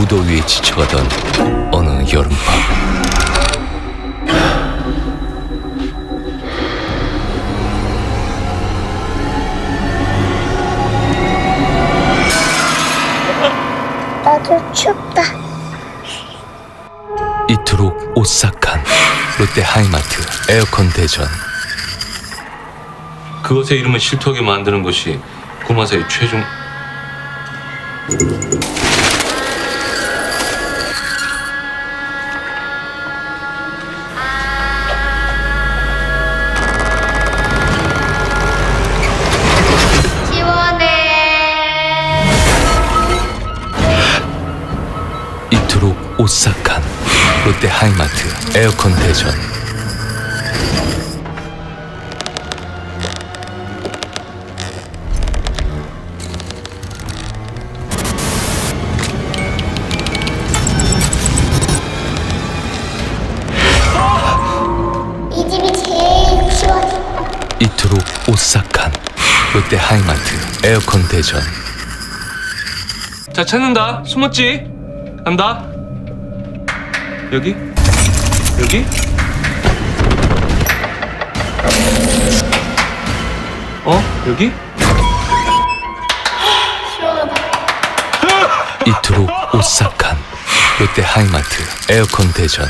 무더위에 지쳐가던 어느 여름밤 나도 춥다. 이토록 오싹한 롯데 하이마트 에어컨 대전 그것의 이름을 실토하게 만드는 것이 고마사의 최종 이토록 오싹한 롯데 하이마트 에어컨 대전. 이 집이 제일 시원해. 이토록 오싹한 롯데 하이마트 에어컨 대전. 자 찾는다. 숨었지? 간다 여기 여기 어 여기 시원하다. 이토록 오싹한 롯데 하이마트 에어컨 대전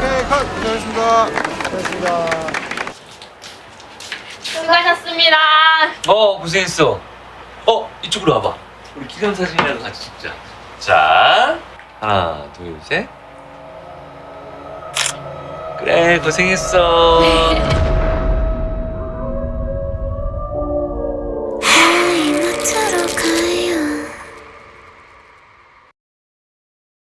네, 컷. 고생하셨습니다. 고생하셨습니다. 수고하셨습니다. 어 고생했어. 어 이쪽으로 와봐. 우리 기념 사진이라도 같이 찍자. 자 하나 둘 셋. 그래 고생했어